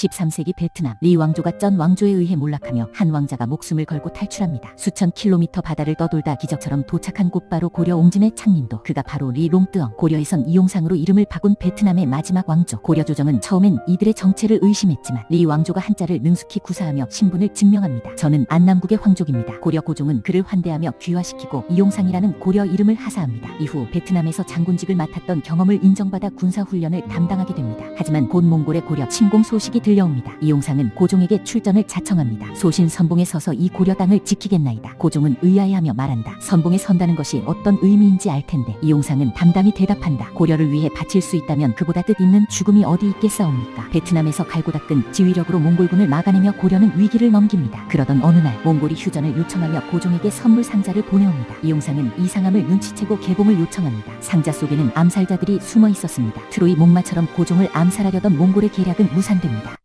13세기 베트남 리 왕조가 전 왕조에 의해 몰락하며 한 왕자가 목숨을 걸고 탈출합니다. 수천 킬로미터 바다를 떠돌다 기적처럼 도착한 곳 바로 고려 옹진의 창린도 그가 바로 리 롱뜨엉 고려에선 이용상으로 이름을 바꾼 베트남의 마지막 왕조 고려 조정은 처음엔 이들의 정체를 의심했지만 리 왕조가 한자를 능숙히 구사하며 신분을 증명합니다. 저는 안남국의 황족입니다. 고려 고종은 그를 환대하며 귀화시키고 이용상이라는 고려 이름을 하사합니다. 이후 베트남에서 장군직을 맡았던 경험을 인정받아 군사훈련을 담당하게 됩니다. 하지만 곧 몽골의 고려 침공 소식이 들려옵니다. 이용상은 고종에게 출전을 자청합니다. 소신 선봉에 서서 이 고려 땅을 지키겠나이다. 고종은 의아해하며 말한다. 선봉에 선다는 것이 어떤 의미인지 알 텐데 이용상은 담담히 대답한다. 고려를 위해 바칠 수 있다면 그보다 뜻 있는 죽음이 어디 있겠사옵니까? 베트남에서 갈고 닦은 지휘력으로 몽골군을 막아내며 고려는 위기를 넘깁니다. 그러던 어느 날 몽골이 휴전을 요청하며 고종에게 선물 상자를 보내옵니다. 이용상은 이 상함을 눈치채고 개봉을 요청합니다. 상자 속에는 암살자들이 숨어 있었습니다. 트로이 목마처럼 고종을 암살하려던 몽골의 계략은 무산됩니다.